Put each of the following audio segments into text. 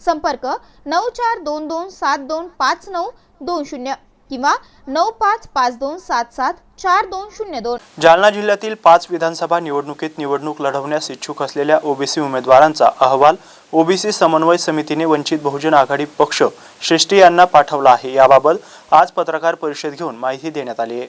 संपर्क नऊ चार दोन दोन सात दोन पाच नऊ दोन शून्य किंवा नऊ पाच पाच दोन सात सात चार दोन शून्य दोन. जालना जिल्ह्यातील पाच विधानसभा निवडणुकीत निवडणूक लढवण्यास इच्छुक असलेल्या ओबीसी उमेदवारांचा अहवाल ओबीसी समन्वय समितीने वंचित बहुजन आघाडी पक्ष श्रेष्ठी यांना पाठवला आहे. याबाबत आज पत्रकार परिषद घेऊन माहिती देण्यात आली आहे.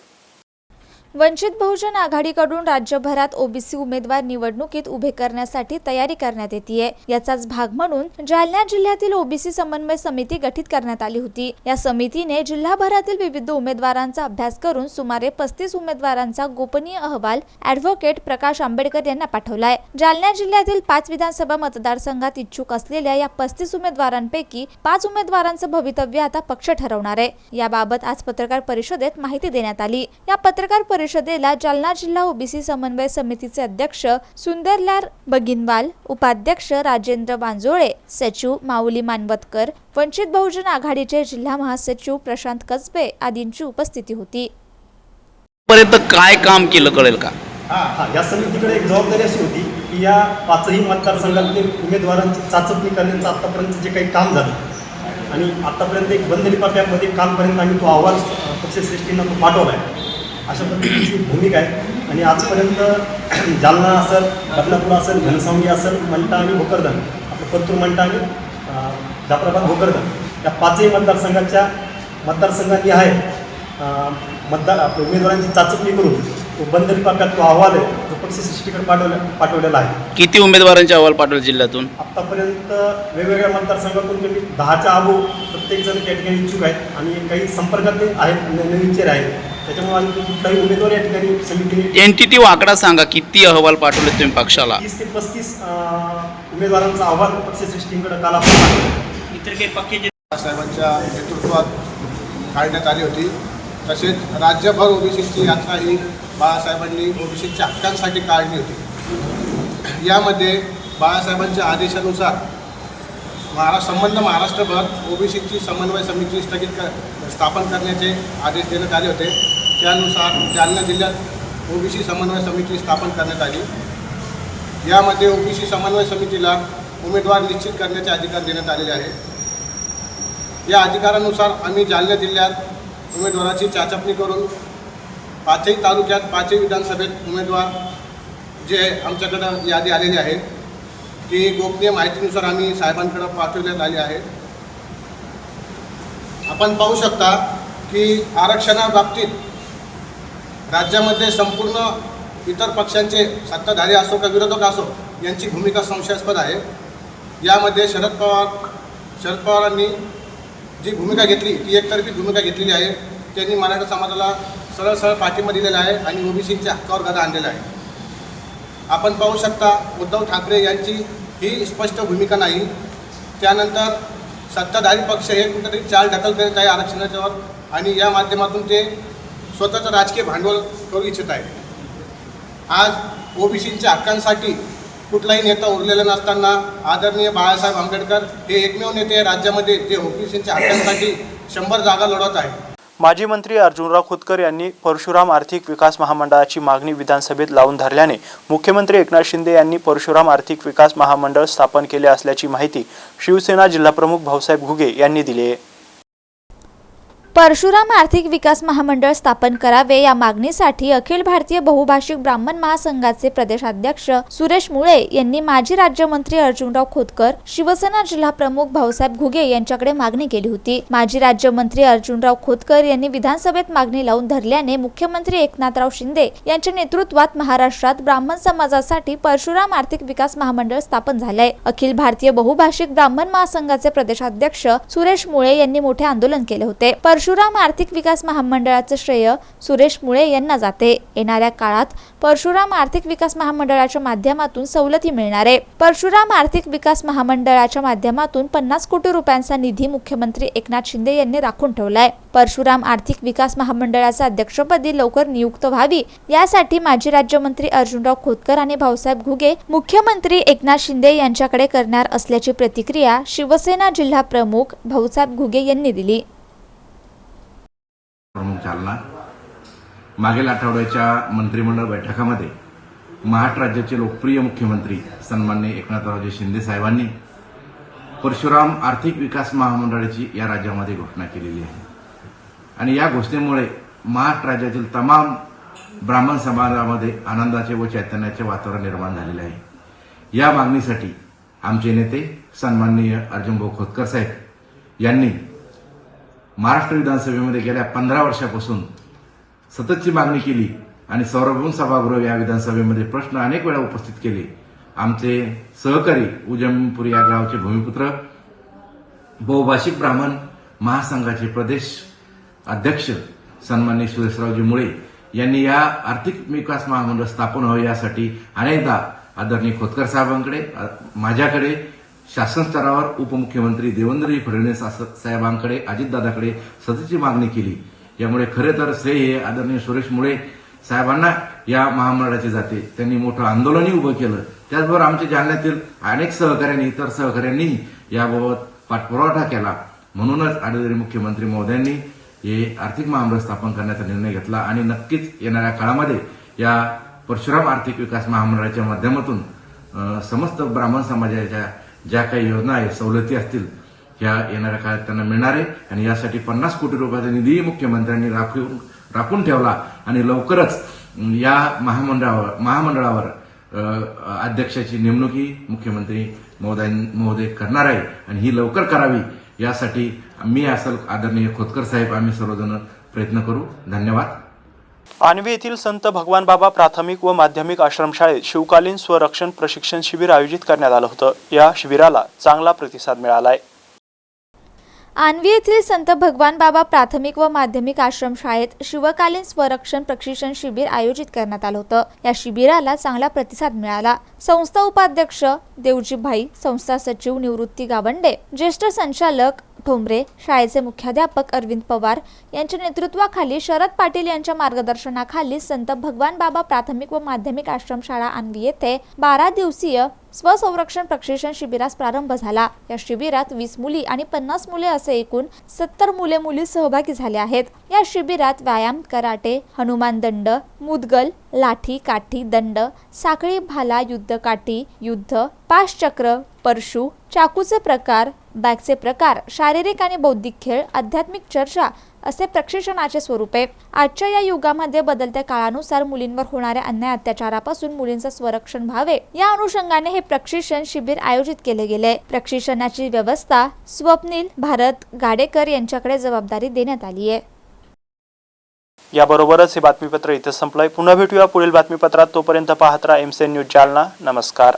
वंचित बहुजन आघाडीकडून राज्यभरात ओबीसी उमेदवार निवडणुकीत उभे करण्यासाठी तयारी करण्यात येते याचाच भाग म्हणून जालना जिल्ह्यातील ओबीसी समन्वय समिती गठीत करण्यात आली होती. या समितीने जिल्हाभरातील विविध उमेदवारांचा अभ्यास करून सुमारे पस्तीस उमेदवारांचा गोपनीय अहवाल अॅडव्होकेट प्रकाश आंबेडकर यांना पाठवलाय. जालना जिल्ह्यातील पाच विधानसभा मतदारसंघात इच्छुक असलेल्या या पस्तीस उमेदवारांपैकी पाच उमेदवारांचं भवितव्य आता पक्ष ठरवणार आहे. याबाबत आज पत्रकार परिषदेत माहिती देण्यात आली. या पत्रकार परिषदेला जालना जिल्हा ओबीसी समन्वय समितीचे अध्यक्ष सुंदरलाल बगिनवाल उपाध्यक्ष राजेंद्र वांजोळे सचिव माऊली मानवतकर वंचित बहुजन आघाडीचे जिल्हा महासचिव प्रशांत कसबे आदींची उपस्थिती होती. पर्यंत काय काम केलं कळेल का? हा हा या समितीकडे एक जबाबदारी अशी होती की या पाचही मतदारसंघातील उमेदवारांची चाचपणी करण्याचं आत्तापर्यंत जे काही काम झालं आणि आत्तापर्यंत एक बंद लिपाप्यामध्ये कालपर्यंत आम्ही तो अहवाल पक्षश्रेष्ठींना तो पाठवला आहे. अशा पद्धतीची भूमिका आहे. आणि आजपर्यंत जालना असेल बदलापूर असेल घनसावंगी असेल मंटा आणि भोकरदन आपलं परतूर मंटा आणि जाफराबाद भोकरदन या पाचही मतदारसंघाच्या मतदारसंघांनी आहे. मतदार आपल्या उमेदवारांची चाचपणी करून तो बंद लिपाप्यात तो अहवाल आहे जो पक्षश्रेष्ठीकडे पाठवला पाठवलेला आहे. किती उमेदवारांचे अहवाल पाठवले जिल्ह्यातून? आत्तापर्यंत वेगवेगळ्या मतदारसंघातून कमी दहाच्या अबो प्रत्येकजण त्या ठिकाणी इच्छुक आहेत. आणि काही संपर्कातले आहेत नवीन चेहरे आहेत. त्याच्यामुळे आणखी कुठलाही उमेदवार या ठिकाणी समितीने आकडा सांगा किती अहवाल पाठवले तुम्ही पक्षाला? तीस ते पस्तीस अं, उमेदवारांचा अहवाल पक्षश्रेष्ठींकडे काल आपण पाठवला. साहेबांच्या नेतृत्वात काढण्यात आली होती. तसेच राज्यभर ओबीसीची यात्रा ही बाळासाहेबांनी ओबीसीच्या हक्कांसाठी काढली होती. यामध्ये बाळासाहेबांच्या आदेशानुसार महाराष्ट्र संबंध महाराष्ट्रभर ओबीसीची समन्वय समिती स्थगित कर स्थापन करण्याचे आदेश देण्यात आले होते. त्यानुसार जालना जिल्ह्यात ओबीसी समन्वय समिती स्थापन करण्यात आली. यामध्ये ओबीसी समन्वय समितीला उमेदवार निश्चित करण्याचे अधिकार देण्यात आलेले आहे या अधिकारानुसार आम्ही जालना जिल्ह्यात उमेदवाराची चाचपणी करून पाचही तालुक्यात पाचही विधानसभेत उमेदवार जे आमच्याकडं यादी आलेली आहे ती गोपनीय माहितीनुसार आम्ही साहेबांकडं पाठवण्यात आली आहे. आपण पाहू शकता की आरक्षणाबाबतीत राज्यामध्ये संपूर्ण इतर पक्षांचे सत्ताधारी असो का विरोधक असो यांची भूमिका संशयास्पद आहे. यामध्ये शरद पवार शरद पवारांनी जी भूमिका घेतली ती एकतर्फी भूमिका घेतलेली आहे. त्यांनी मराठा समाजाला सरळ सरळ पाठिंबा दिलेला आहे आणि ओबीसीच्या हक्कावर गदा आणलेला आहे. आपण पाहू शकता उद्धव ठाकरे यांची ही स्पष्ट भूमिका नाही. त्यानंतर सत्ताधारी पक्ष हे कुठेतरी चाल ढकल करीत आहे आरक्षणाच्यावर आणि या माध्यमातून ते स्वतःचं राजकीय भांडवल करू इच्छित आहे. आज ओबीसींच्या हक्कांसाठी कुठलाही नेता उरलेला नसताना आदरणीय बाळासाहेब आंबेडकर हे एकमेव नेते राज्यामध्ये जे ओबीसींच्या हक्कांसाठी शंभर जागा लढवत आहे माजी मंत्री अर्जुनराव खोतकर यांनी परशुराम आर्थिक विकास महामंडळाची मागणी विधानसभेत लावून धरल्याने मुख्यमंत्री एकनाथ शिंदे यांनी परशुराम आर्थिक विकास महामंडळ स्थापन केले असल्याची माहिती शिवसेना जिल्हाप्रमुख भाऊसाहेब घुगे यांनी दिली आहे. परशुराम आर्थिक विकास महामंडळ स्थापन करावे या मागणीसाठी अखिल भारतीय बहुभाषिक ब्राह्मण महासंघाचे प्रदेशाध्यक्ष सुरेश मुळे यांनी माजी राज्यमंत्री अर्जुनराव खोतकर शिवसेना जिल्हा प्रमुख भाऊसाहेब घुगे यांच्याकडे मागणी केली होती. माजी राज्यमंत्री अर्जुनराव खोतकर यांनी विधानसभेत मागणी लावून धरल्याने मुख्यमंत्री एकनाथराव शिंदे यांच्या नेतृत्वात महाराष्ट्रात ब्राह्मण समाजासाठी परशुराम आर्थिक विकास महामंडळ स्थापन झालंय. अखिल भारतीय बहुभाषिक ब्राह्मण महासंघाचे प्रदेशाध्यक्ष सुरेश मुळे यांनी मोठे आंदोलन केले होते. परशुराम आर्थिक विकास महामंडळाचं श्रेय सुरेश मुळे यांना जाते. येणाऱ्या काळात परशुराम आर्थिक विकास महामंडळाच्या माध्यमातून सवलती मिळणार आहे. परशुराम आर्थिक विकास महामंडळाच्या माध्यमातून पन्नास कोटी रुपयांचा निधी मुख्यमंत्री एकनाथ शिंदे यांनी राखून ठेवलाय. परशुराम आर्थिक विकास महामंडळाच्या अध्यक्षपदी लवकर नियुक्त व्हावी यासाठी माजी राज्यमंत्री अर्जुनराव खोतकर आणि भाऊसाहेब घुगे मुख्यमंत्री एकनाथ शिंदे यांच्याकडे करणार असल्याची प्रतिक्रिया शिवसेना जिल्हा प्रमुख भाऊसाहेब घुगे यांनी दिली. प्रमुख जालना. मागील आठवड्याच्या मंत्रिमंडळ बैठकामध्ये महाराष्ट्र राज्याचे लोकप्रिय मुख्यमंत्री सन्मान्य एकनाथरावजी शिंदे साहेबांनी परशुराम आर्थिक विकास महामंडळाची या राज्यामध्ये घोषणा केलेली आहे. आणि या घोषणेमुळे महाराष्ट्र राज्यातील तमाम ब्राह्मण समाजामध्ये आनंदाचे व चैतन्याचे वातावरण निर्माण झालेले आहे. या मागणीसाठी आमचे नेते सन्माननीय अर्जुनभाऊ खोतकर साहेब यांनी महाराष्ट्र विधानसभेमध्ये गेल्या पंधरा वर्षापासून सततची मागणी केली आणि सार्वभौम सभागृह या विधानसभेमध्ये प्रश्न अनेक वेळा उपस्थित केले. आमचे सहकारी उजमपूर या गावचे भूमिपुत्र बहुभाषिक ब्राह्मण महासंघाचे प्रदेश अध्यक्ष सन्मान्य सुरेशरावजी मुळे यांनी या आर्थिक विकास महामंडळ स्थापन व्हावं यासाठी अनेकदा आदरणीय खोतकर साहेबांकडे माझ्याकडे शासन स्तरावर उपमुख्यमंत्री देवेंद्रजी फडणवीस साहेबांकडे अजितदादाकडे सततची मागणी केली. यामुळे खरे तर श्रेय हे आदरणीय सुरेश मुळे साहेबांना या महामंडळाचे जाते. त्यांनी मोठं आंदोलनही उभं केलं. त्याचबरोबर आमच्या जालन्यातील अनेक सहकाऱ्यांनी इतर सहकाऱ्यांनी याबाबत पाठपुरावा केला. म्हणूनच आदरणीय मुख्यमंत्री महोदयांनी हे आर्थिक महामंडळ स्थापन करण्याचा निर्णय घेतला आणि नक्कीच येणाऱ्या काळामध्ये या परशुराम आर्थिक विकास महामंडळाच्या माध्यमातून समस्त ब्राह्मण समाजाच्या ज्या काही योजना आहे सवलती असतील ह्या येणाऱ्या काळात त्यांना मिळणार आहे. आणि यासाठी पन्नास कोटी रुपयाचा निधीही मुख्यमंत्र्यांनी राखून राखून ठेवला. आणि लवकरच या महामंडळावर महामंडळावर अध्यक्षाची नेमणुकी मुख्यमंत्री महोदय महोदय करणार आहे. आणि ही लवकर करावी यासाठी मी असल आदरणीय खोतकर साहेब आम्ही सर्वजण प्रयत्न करू. धन्यवाद. आणवी येथील संत भगवान बाबा प्राथमिक व माध्यमिक आश्रमशाळेत शिवकालीन स्वरक्षण प्रशिक्षण शिबिर आयोजित करण्यात आलं होतं. या शिबिराला चांगला प्रतिसाद मिळाला आहे आणवी येथील संत भगवान बाबा प्राथमिक व माध्यमिक आश्रमशाळेत शिवकालीन स्वरक्षण प्रशिक्षण शिबिर आयोजित करण्यात आलं होतं. या शिबिराला चांगला प्रतिसाद मिळाला. संस्था उपाध्यक्ष देवजी भाई संस्था सचिव निवृत्ती गावंडे ज्येष्ठ संचालक ठोंबरे शाळेचे मुख्याध्यापक अरविंद पवार यांच्या नेतृत्वाखाली शरद पाटील यांच्या मार्गदर्शनाखाली संत भगवान बाबा प्राथमिक व माध्यमिक आश्रमशाळा आणवी येथे बारा दिवसीय स्वसंरक्षण प्रशिक्षण शिबिरास प्रारंभ झाला. या शिबिरात वीस मुली आणि पन्नास मुले असे एकूण सत्तर मुले मुली सहभागी झाले आहेत. या शिबिरात व्यायाम कराटे हनुमान दंड मुदगल लाठी काठी दंड साखळी भाला युद्ध काठी युद्ध पाशचक्र परशु चाकूचे प्रकार बॅगचे प्रकार शारीरिक आणि बौद्धिक खेळ आध्यात्मिक चर्चा असे प्रशिक्षणाचे स्वरूप आहे. आजच्या या युगामध्ये बदलत्या काळानुसार मुलींवर होणाऱ्या अन्याय अत्याचारापासून मुलींचं संरक्षण व्हावे. या अनुषंगाने हे प्रशिक्षण शिबिर आयोजित केले गेले. प्रशिक्षणाची व्यवस्था स्वप्नील भारत गाडेकर यांच्याकडे जबाबदारी देण्यात आली आहे. याबरोबरच हे बातमीपत्र इथं संपलंय. पुन्हा भेटूया पुढील बातमीपत्रात. तोपर्यंत पाहत राहा एमसेन न्यूज जालना. नमस्कार.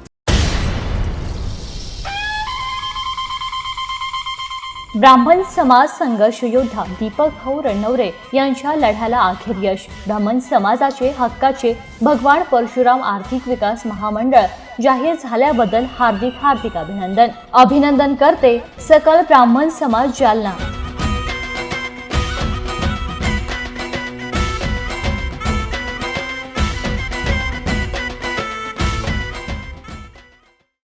ब्राह्मण समाज संघर्ष योद्धा दीपक भाऊ रणनवरे यांच्या लढ्याला अखेर यश. ब्राह्मण समाजाचे हक्काचे भगवान परशुराम आर्थिक विकास महामंडळ जाहीर झाल्याबद्दल हार्दिक हार्दिक अभिनंदन. अभिनंदन करते सकल ब्राह्मण समाज जालना.